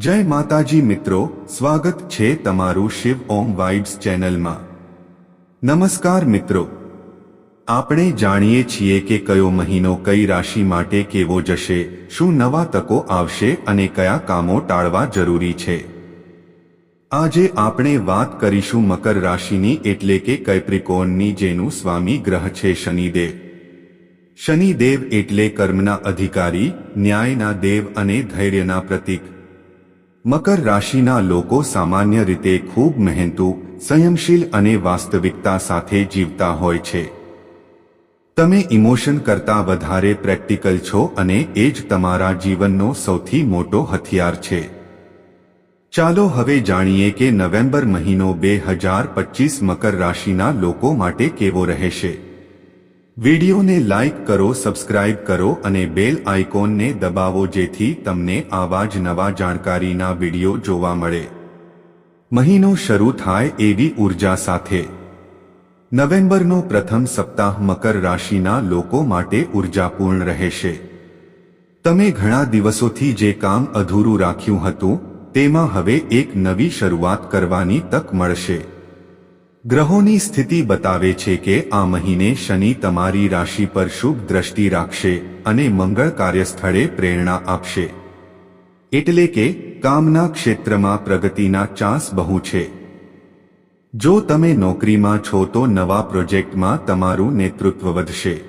જય માતાજી મિત્રો, સ્વાગત છે તમારું શિવ ઓમ વાઇબ્સ ચેનલમાં. નમસ્કાર મિત્રો. આપણે જાણીએ છીએ કે કયો મહિનો કઈ રાશિ માટે કેવો જશે, શું નવા તકો આવશે અને કયા કામો ટાળવા જરૂરી છે. આજે આપણે વાત કરીશું મકર રાશિની એટલે કે કૈપ્રિકોનની જેનું સ્વામી ગ્રહ છે શનિદેવ. શનિદેવ એટલે કર્મના અધિકારી, ન્યાયના દેવ અને ધૈર્યના પ્રતીક. મકર રાશિના લોકો સામાન્ય રીતે ખૂબ મહેનતુ સંયમશીલ અને વાસ્તવિકતા સાથે જીવતા હોય છે. તમે ઇમોશન કરતા વધારે પ્રેક્ટિકલ છો અને એ જ તમારા જીવનનો સૌથી મોટો હથિયાર છે. ચાલો હવે જાણીએ કે નવેમ્બર મહિનો બે હજાર પચીસ મકર રાશિના લોકો માટે કેવો રહેશે. વિડિયોને લાઇક કરો, સબસ્ક્રાઇબ કરો અને બેલ આઇકોનને દબાવો જેથી તમને આવા જ નવા જાણકારીના વિડિયો જોવા મળે. મહિનો શરૂ થાય એવી ઊર્જા સાથે. નવેમ્બરનો પ્રથમ સપ્તાહ મકર રાશિના લોકો માટે ઉર્જાપૂર્ણ રહેશે. તમે ઘણા દિવસોથી જે કામ અધૂરું રાખ્યું હતું, તેમાં હવે એક નવી શરૂઆત કરવાની તક મળશે. ગ્રહોની સ્થિતિ બતાવે છે કે આ મહિને શનિ તમારી રાશિ પર શુભ દ્રષ્ટિ રાખશે અને મંગળ કાર્યસ્થળે પ્રેરણા આપશે. એટલે કે, કામના ક્ષેત્રમાં પ્રગતિના ચાન્સ બહુ છે. જો તમે નોકરીમાં છો તો નવા પ્રોજેક્ટમાં તમારું નેતૃત્વ વધશે.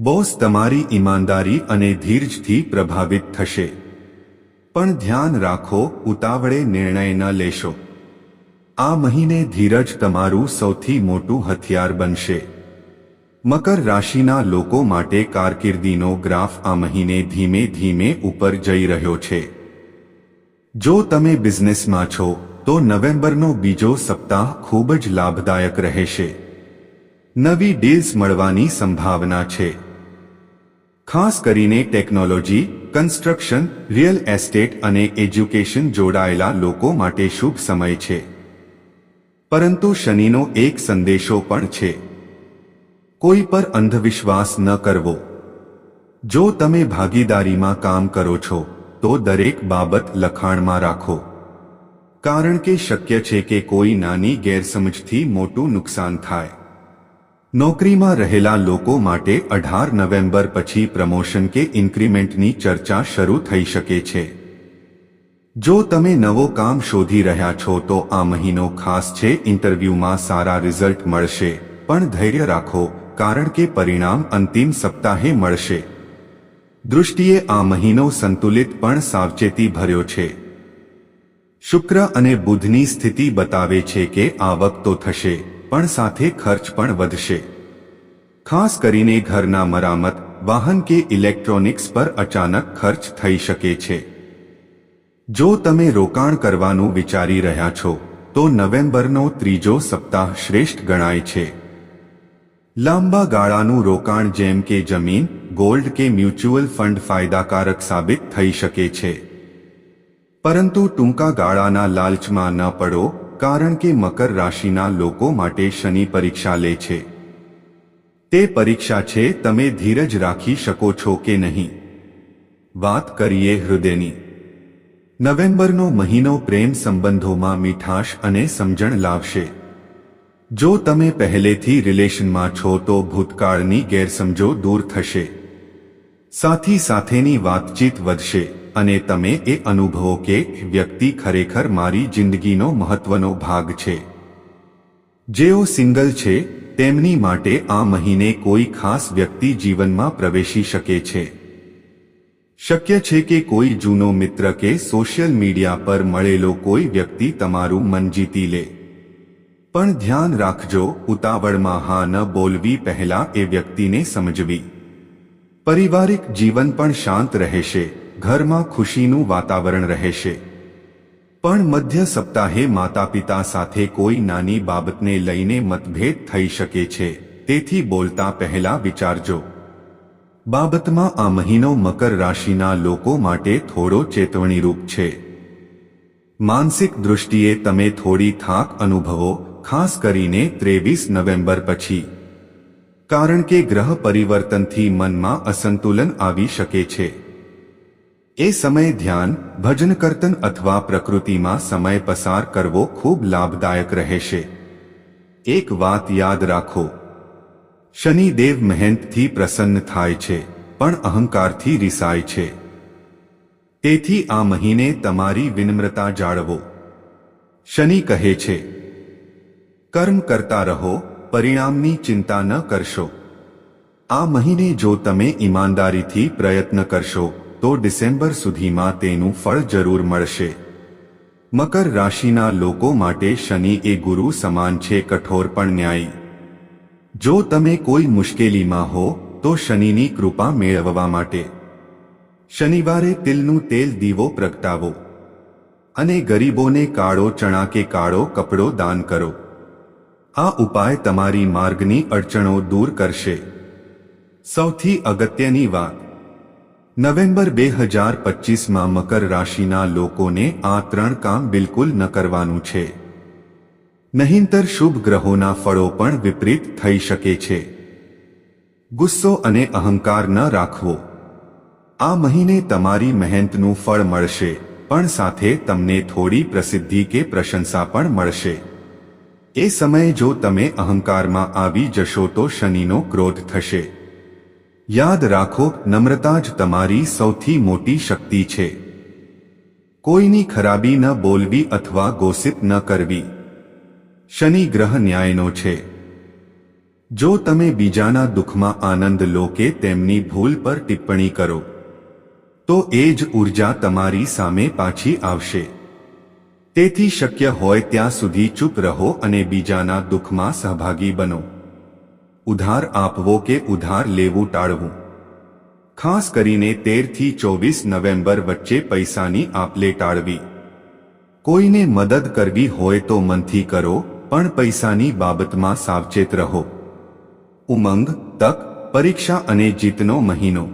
બોસ તમારી ઈમાનદારી અને ધીરજથી પ્રભાવિત થશે. પણ ધ્યાન રાખો, ઉતાવળે નિર્ણય ન લેશો. આ મહિને ધીરજ તમારું સૌથી મોટું હથિયાર બનશે. મકર રાશિના લોકો માટે કારકિર્દીનો ગ્રાફ આ મહિને ધીમે ધીમે ઉપર જઈ રહ્યો છે. જો તમે બિઝનેસમાં છો, તો નવેમ્બરનો બીજો સપ્તાહ ખૂબ જ લાભદાયક રહેશે. નવી ડીલ્સ મળવાની સંભાવના છે. ખાસ કરીને ટેકનોલોજી, કન્સ્ટ્રક્શન, રિયલ એસ્ટેટ અને એજ્યુકેશન જોડાયેલા લોકો માટે શુભ સમય છે. પરંતુ શનિનો એક સંદેશો પણ છે. કોઈ પર અંધવિશ્વાસ ન કરવો. જો તમે ભાગીદારીમાં કામ કરો છો, તો દરેક બાબત લખાણમાં રાખો. કારણ કે શક્ય છે કે કોઈ નાની ગેરસમજથી મોટું નુકસાન થાય. નોકરીમાં રહેલા લોકો માટે અઢાર નવેમ્બર પછી પ્રમોશન કે ઇન્ક્રીમેન્ટની ચર્ચા શરૂ થઈ શકે છે. જો તમે નવો કામ શોધી રહ્યા છો તો આ મહિનો ખાસ છે, ઇન્ટરવ્યૂમાં સારા રિઝલ્ટ મળશે. પણ ધૈર્ય રાખો, કારણ કે પરિણામ અંતિમ સપ્તાહે મળશે. દૃષ્ટિએ આ મહિનો સંતુલિત પણ સાવચેતી ભર્યો છે. શુક્ર અને બુધની સ્થિતિ બતાવે છે કે આવક તો થશે, પણ સાથે ખર્ચ પણ વધશે. ખાસ કરીને ઘરના મરામત, વાહન કે ઇલેક્ટ્રોનિક્સ પર અચાનક ખર્ચ થઈ શકે છે. જો તમે રોકાણ કરવાનું વિચારી રહ્યા છો, તો નવેમ્બરનો ત્રીજો સપ્તાહ શ્રેષ્ઠ ગણાય છે. લાંબા ગાળાનું રોકાણ જેમ કે જમીન, ગોલ્ડ કે મ્યુચ્યુઅલ ફંડ ફાયદાકારક સાબિત થઈ શકે છે. પરંતુ ટૂંકા ગાળાના લાલચમાં ન પડો, કારણ કે મકર રાશિના લોકો માટે શનિ પરીક્ષા લે છે. તે પરીક્ષા છે, તમે ધીરજ રાખી શકો છો કે નહીં. વાત કરીએ હૃદયની. નવેમ્બરનો મહિનો પ્રેમ સંબંધોમાં મીઠાશ અને સમજણ લાવશે. જો તમે પહેલેથી રિલેશનમાં છો તો ભૂતકાળની ગેરસમજો દૂર થશે. સાથી સાથેની વાતચીત વધશે અને તમે એ અનુભવો કે વ્યક્તિ ખરેખર મારી જિંદગીનો મહત્વનો ભાગ છે. જેઓ સિંગલ છે, તેમની માટે આ મહિને કોઈ ખાસ વ્યક્તિ જીવનમાં પ્રવેશી શકે છે. શક્ય છે કે કોઈ જૂનો મિત્ર કે સોશિયલ મીડિયા પર મળેલો કોઈ વ્યક્તિ તમારું મન જીતી લે. પણ ધ્યાન રાખજો, ઉતાવળમાં હા ન બોલવી પહેલા એ વ્યક્તિને સમજવી. પારિવારિક જીવન પણ શાંત રહેશે, ઘરમાં ખુશીનું વાતાવરણ રહેશે. પણ મધ્ય સપ્તાહે માતા પિતા સાથે કોઈ નાની બાબતને લઈને મતભેદ થઈ શકે છે, તેથી બોલતા પહેલા વિચારજો. બાબતમાં આ મહિનો મકર રાશિના લોકો માટે થોડો ચેતવણીરૂપ છે. માનસિક દૃષ્ટિએ તમે થોડી થાક અનુભવો, ખાસ કરીને ત્રેવીસ નવેમ્બર પછી. કારણ કે ગ્રહ પરિવર્તનથી મનમાં અસંતુલન આવી શકે છે. એ સમયે ધ્યાન, ભજન કીર્તન અથવા પ્રકૃતિમાં સમય પસાર કરવો ખૂબ લાભદાયક રહેશે. એક વાત યાદ રાખો શનિદેવ મહેનતથી પ્રસન્ન થાય છે, પણ અહંકારથી રિસાય છે. તેથી આ મહિને તમારી વિનમ્રતા જાળવો. શનિ કહે છે, કર્મ કરતા રહો, પરિણામની ચિંતા ન કરશો. આ મહિને જો તમે ઈમાનદારીથી પ્રયત્ન કરશો, તો ડિસેમ્બર સુધીમાં તેનું ફળ જરૂર મળશે. મકર રાશિના લોકો માટે શનિ એ ગુરુ સમાન છે, કઠોર પણ ન્યાયી. જો તમે કોઈ મુશ્કેલીમાં હો, તો શનિની કૃપા મેળવવા માટે. શનિવારે તિલનું તેલ દીવો પ્રગટાવો. અને ગરીબોને કાળો ચણા કે કાળો કપડો દાન કરો. આ ઉપાય તમારી માર્ગની અડચણો દૂર કરશે. સૌથી અગત્યની વાત. નવેમ્બર બે હજાર પચીસમાં મકર રાશિના લોકોને આ ત્રણ કામ બિલકુલ ન કરવાનું છે. નહીંતર શુભ ગ્રહોના ફળો પણ વિપરીત થઈ શકે છે. ગુસ્સો અને અહંકાર ન રાખવો. આ મહિને તમારી મહેનતનું ફળ મળશે, પણ સાથે તમને થોડી પ્રસિદ્ધિ કે પ્રશંસા પણ મળશે. એ સમયે જો તમે અહંકારમાં આવી જશો તો શનિનો ક્રોધ થશે. યાદ રાખો, નમ્રતા જ તમારી સૌથી મોટી શક્તિ છે. કોઈની ખરાબી ન બોલવી અથવા ગોસિપ ન કરવી. શનિ ગ્રહ ન્યાયનો છે. જો તમે બીજાના દુઃખમાં આનંદ લો કે તેમની ભૂલ પર ટિપ્પણી કરો, તો એ જ ઊર્જા તમારી સામે પાછી આવશે. તેથી શક્ય હોય ત્યાં સુધી ચૂપ રહો અને બીજાના દુઃખમાં સહભાગી બનો. ઉધાર આપવો કે ઉધાર લેવું ટાળવું. ખાસ કરીને તેરથી ચોવીસ નવેમ્બર વચ્ચે પૈસાની આપલે ટાળવી. કોઈને મદદ કરવી હોય તો મનથી કરો પણ પૈસાની બાબતમાં સાવચેત રહો. ઉમંગ, તક, પરીક્ષા અને જીતનો મહિનો.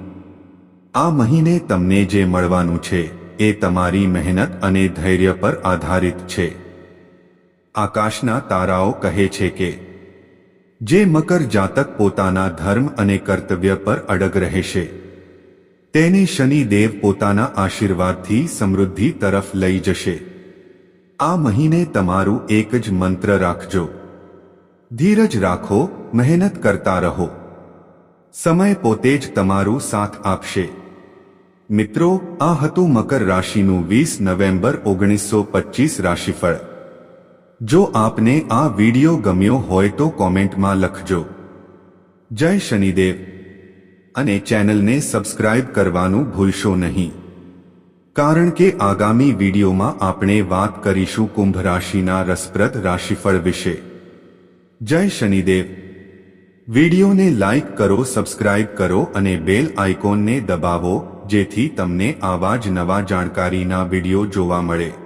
આ મહિને તમને જે મળવાનું છે, એ તમારી મહેનત અને ધૈર્ય પર આધારિત છે. આકાશના તારાઓ કહે છે કે, જે મકર જાતક પોતાના ધર્મ અને કર્તવ્ય પર અડગ રહેશે, તેને શનિદેવ પોતાના આશીર્વાદથી સમૃદ્ધિ તરફ લઈ જશે. આ મહિને તમારું એક જ મંત્ર રાખજો. ધીરજ રાખો, મહેનત કરતા રહો. સમય પોતે જ તમારું સાથ આપશે. મિત્રો, આ હતું મકર રાશિનું વીસ નવેમ્બર ઓગણીસો પચીસ રાશિફળ. જો આપને આ વિડિયો ગમ્યો હોય તો કોમેન્ટમાં લખજો. જય શનિદેવ. અને ચેનલને સબસ્ક્રાઇબ કરવાનું ભૂલશો નહીં. કારણ કે આગામી વિડીયોમાં આપણે વાત કરીશું કુંભ રાશિના રસપ્રદ રાશિફળ વિશે. જય શનિદેવ. વિડીયોને લાઇક કરો, સબસ્ક્રાઇબ કરો અને બેલ આઇકોનને દબાવો, જેથી તમને આવા જ નવા જાણકારીના વીડિયો જોવા મળે.